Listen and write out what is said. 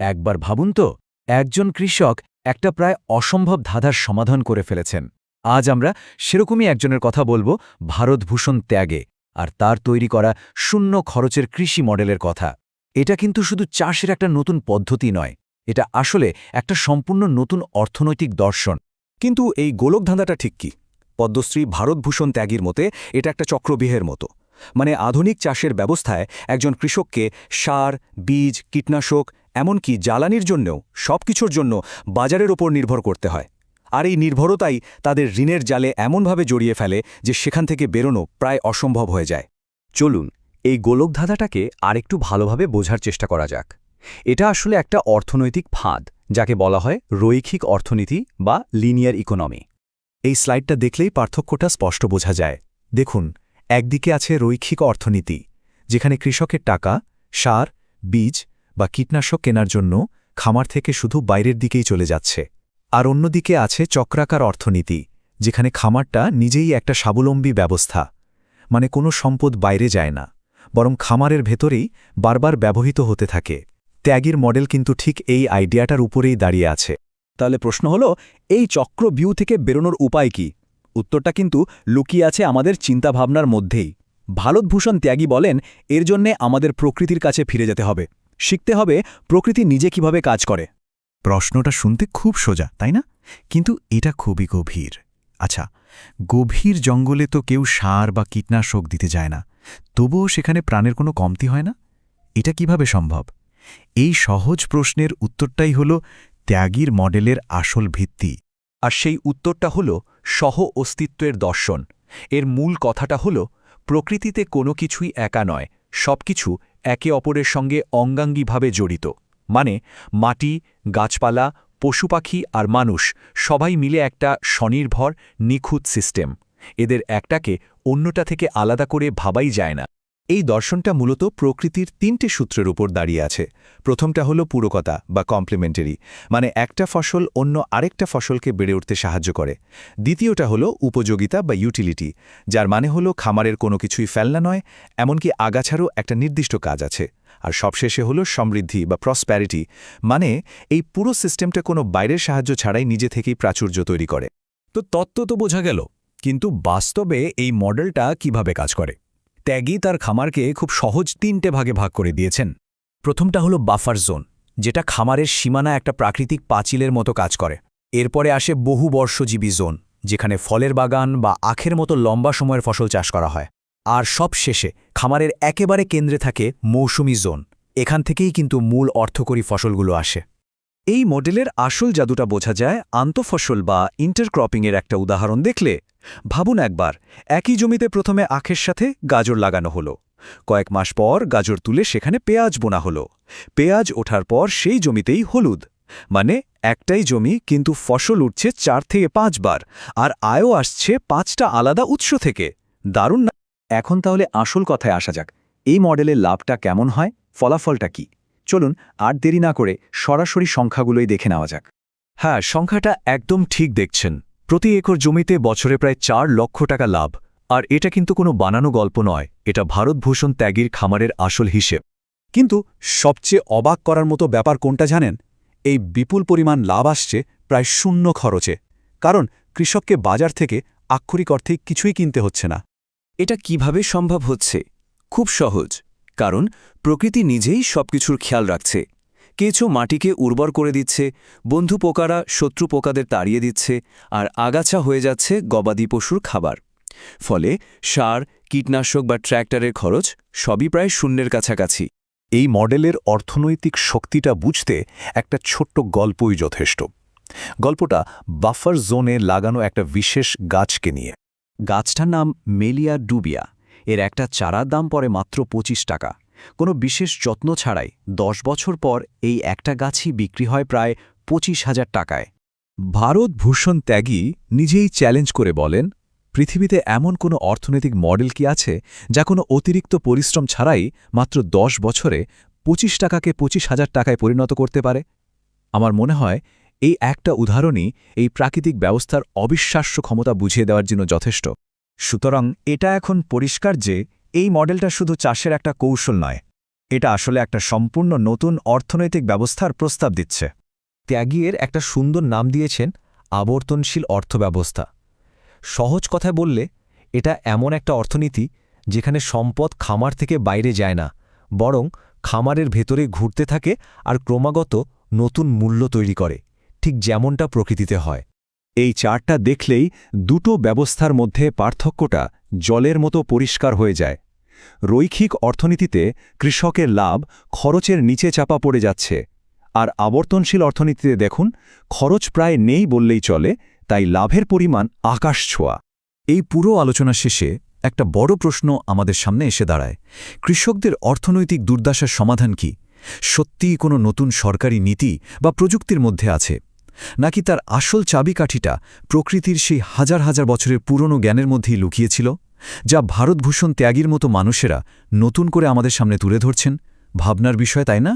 একবার ভাবুন তো, একজন কৃষক একটা প্রায় অসম্ভব ধাঁধার সমাধান করে ফেলেছেন। আজ আমরা সেরকমই একজনের কথা বলব ভারতভূষণ ত্যাগে আর তার তৈরি করা শূন্য খরচের কৃষি মডেলের কথা। এটা কিন্তু শুধু চাষের একটা নতুন পদ্ধতি নয়, এটা আসলে একটা সম্পূর্ণ নতুন অর্থনৈতিক দর্শন। কিন্তু এই গোলকধাঁধাটা ঠিক কি? পদ্মশ্রী ভারতভূষণ ত্যাগীর মতে এটা একটা চক্রবিহের মতো। মানে আধুনিক চাষের ব্যবস্থায় একজন কৃষককে সার, বীজ, কীটনাশক এমনকি জ্বালানির জন্যও সব কিছুর জন্য বাজারের ওপর নির্ভর করতে হয়। আর এই নির্ভরতাই তাদের ঋণের জালে এমনভাবে জড়িয়ে ফেলে যে সেখান থেকে বেরোনো প্রায় অসম্ভব হয়ে যায়। চলুন, এই গোলক ধাঁধাটাকে আরেকটু ভালোভাবে বোঝার চেষ্টা করা যাক। এটা আসলে একটা অর্থনৈতিক ফাঁদ, যাকে বলা হয় রৈখিক অর্থনীতি বা লিনিয়ার ইকোনমি। এই স্লাইডটা দেখলেই পার্থক্যটা স্পষ্ট বোঝা যায়। দেখুন, একদিকে আছে রৈখিক অর্থনীতি, যেখানে কৃষকের টাকা, সার, বীজ বা কীটনাশক কেনার জন্য খামার থেকে শুধু বাইরের দিকেই চলে যাচ্ছে। আর অন্যদিকে আছে চক্রাকার অর্থনীতি, যেখানে খামারটা নিজেই একটা স্বাবলম্বী ব্যবস্থা। মানে কোনো সম্পদ বাইরে যায় না, বরং খামারের ভেতরেই বারবার ব্যবহৃত হতে থাকে। ত্যাগীর মডেল কিন্তু ঠিক এই আইডিয়াটার উপরেই দাঁড়িয়ে আছে। তাহলে প্রশ্ন হলো, এই চক্র ভিউ থেকে বেরোনোর উপায় কি? উত্তরটা কিন্তু লুকিয়ে আছে আমাদের চিন্তাভাবনার মধ্যেই। ভারতভূষণ ত্যাগী বলেন, এর জন্যে আমাদের প্রকৃতির কাছে ফিরে যেতে হবে। শিখতে হবে প্রকৃতি নিজে কীভাবে কাজ করে। প্রশ্নটা শুনতে খুব সোজা, তাই না? কিন্তু এটা খুবই গভীর। আচ্ছা গভীর জঙ্গলে তো কেউ সার বা কীটনাশক দিতে যায় না। তবুও সেখানে প্রাণের কোনো কমতি হয় না? এটা কীভাবে সম্ভব? এই সহজ প্রশ্নের উত্তরটাই হল ত্যাগীর মডেলের আসল ভিত্তি। আর সেই উত্তরটা হল সহ অস্তিত্বের দর্শন। এর মূল কথাটা হল, প্রকৃতিতে কোনো কিছুই একা নয় সবকিছু একে অপরের সঙ্গে অঙ্গাঙ্গিভাবে জড়িত। মানে মাটি, গাছপালা, পশুপাখি আর মানুষ সবাই মিলে একটা স্বনির্ভর, নিখুঁত সিস্টেম। এদের একটাকে অন্যটা থেকে আলাদা করে ভাবাই যায় না। এই দর্শনটা মূলত প্রকৃতির তিনটে সূত্রের উপর দাঁড়িয়ে আছে। প্রথমটা হলো পুরকতা বা কমপ্লিমেন্টারি মানে একটা ফসল অন্য আরেকটা ফসলকে বেড়ে উঠতে সাহায্য করে। দ্বিতীয়টা হলো উপযোগিতা বা ইউটিলিটি যার মানে হলো খামারের কোনো কিছুই ফেলনা নয়, এমনকি আগাছারও একটা নির্দিষ্ট কাজ আছে। আর সবশেষে হলো সমৃদ্ধি বা প্রসপ্যারিটি মানে এই পুরো সিস্টেমটা কোনো বাইরের সাহায্য ছাড়াই নিজে থেকেই প্রাচুর্য তৈরি করে। তো তত্ত্ব তো বোঝা গেল, কিন্তু বাস্তবে এই মডেলটা কীভাবে কাজ করে? ত্যাগী তার খামারকে খুব সহজ তিনটে ভাগে ভাগ করে দিয়েছেন। প্রথমটা হলো বাফার জোন, যেটা খামারের সীমানা একটা প্রাকৃতিক পাঁচিলের মতো কাজ করে। এরপরে আসে বহু বর্ষজীবী জোন, যেখানে ফলের বাগান বা আখের মতো লম্বা সময়ের ফসল চাষ করা হয়। আর সব শেষে খামারের একেবারে কেন্দ্রে থাকে মৌসুমি জোন, এখান থেকেই কিন্তু মূল অর্থকরী ফসলগুলো আসে। এই মডেলের আসল জাদুটা বোঝা যায় আন্তঃফসল বা ইন্টারক্রপিংয়ের একটা উদাহরণ দেখলে ভাবুন একবার, একই জমিতে প্রথমে আখের সাথে গাজর লাগানো হলো। কয়েক মাস পর গাজর তুলে সেখানে পেঁয়াজ বোনা হলো। পেঁয়াজ ওঠার পর সেই জমিতেই হলুদ। মানে একটাই জমি কিন্তু ফসল উঠছে চার থেকে পাঁচবার আর আয়ও আসছে পাঁচটা আলাদা উৎস থেকে। দারুণ না? এখন তাহলে আসল কথায় আসা যাক। এই মডেলের লাভটা কেমন হয়? ফলাফলটা কি? চলুন আর দেরি না করে সরাসরি সংখ্যাগুলোই দেখে নেওয়া যাক। হ্যাঁ সংখ্যাটা একদম ঠিক দেখছেন। প্রতি একর জমিতে বছরে প্রায় চার লক্ষ টাকা লাভ, আর এটা কিন্তু কোনো বানানো গল্প নয়, এটা ভারতভূষণ ত্যাগীর খামারের আসল হিসেব। কিন্তু সবচেয়ে অবাক করার মতো ব্যাপার কোনটা জানেন? এই বিপুল পরিমাণ লাভ আসছে প্রায় শূন্য খরচে, কারণ কৃষককে বাজার থেকে আক্ষরিক অর্থে কিছুই কিনতে হচ্ছে না। এটা কীভাবে সম্ভব হচ্ছে? খুব সহজ, কারণ প্রকৃতি নিজেই সবকিছুর খেয়াল রাখছে। কেঁচো মাটিকে উর্বর করে দিচ্ছে, বন্ধু পোকারা শত্রু পোকাদের তাড়িয়ে দিচ্ছে, আর আগাছা হয়ে যাচ্ছে গবাদি পশুর খাবার। ফলে সার, কীটনাশক বা ট্র্যাক্টরের খরচ সবই প্রায় শূন্যের কাছাকাছি। এই মডেলের অর্থনৈতিক শক্তিটা বুঝতে একটা ছোট্ট গল্পই যথেষ্ট। গল্পটা বাফার জোনে লাগানো একটা বিশেষ গাছকে নিয়ে। গাছটার নাম মেলিয়া ডুবিয়া। এর একটা চারার দাম পড়ে মাত্র ২৫ টাকা। কোনো বিশেষ যত্ন ছাড়াই দশ বছর পর এই একটা গাছই বিক্রি হয় প্রায় পঁচিশ হাজার টাকায়। ভারত ভূষণ ত্যাগী নিজেই চ্যালেঞ্জ করে বলেন, পৃথিবীতে এমন কোনো অর্থনৈতিক মডেল কি আছে যা কোনো অতিরিক্ত পরিশ্রম ছাড়াই মাত্র দশ বছরে পঁচিশ টাকাকে পঁচিশ হাজার টাকায় পরিণত করতে পারে? আমার মনে হয় এই একটা উদাহরণই এই প্রাকৃতিক ব্যবস্থার অবিশ্বাস্য ক্ষমতা বুঝিয়ে দেওয়ার জন্য যথেষ্ট। সুতরাং এটা এখন পরিষ্কার যে এই মডেলটা শুধু চাষের একটা কৌশল নয়, এটা আসলে একটা সম্পূর্ণ নতুন অর্থনৈতিক ব্যবস্থার প্রস্তাব দিচ্ছে। ত্যাগীর একটা সুন্দর নাম দিয়েছেন আবর্তনশীল অর্থব্যবস্থা। সহজ কথায় বললে, এটা এমন একটা অর্থনীতি যেখানে সম্পদ খামার থেকে বাইরে যায় না, বরং খামারের ভেতরে ঘুরতে থাকে আর ক্রমাগত নতুন মূল্য তৈরি করে, ঠিক যেমনটা প্রকৃতিতে হয়। এই চারটা দেখলেই দুটো ব্যবস্থার মধ্যে পার্থক্যটা জলের মতো পরিষ্কার হয়ে যায়। রৈখিক অর্থনীতিতে কৃষকের লাভ খরচের নিচে চাপা পড়ে যাচ্ছে। আর আবর্তনশীল অর্থনীতিতে দেখুন, খরচ প্রায় নেই বললেই চলে, তাই লাভের পরিমাণ আকাশ ছোঁয়া। এই পুরো আলোচনা শেষে একটা বড় প্রশ্ন আমাদের সামনে এসে দাঁড়ায়। কৃষকদের অর্থনৈতিক দুর্দশার সমাধান কি? সত্যিই কোনো নতুন সরকারি নীতি বা প্রযুক্তির মধ্যে আছে? নাকি তার আসল চাবিকাঠিটা প্রকৃতির সেই হাজার হাজার বছরের পুরনো জ্ঞানের মধ্যেই লুকিয়েছিল, যা ভারতভূষণ ত্যাগীর মতো মানুষেরা নতুন করে আমাদের সামনে তুলে ধরছেন? ভাবনার বিষয়, তাই না?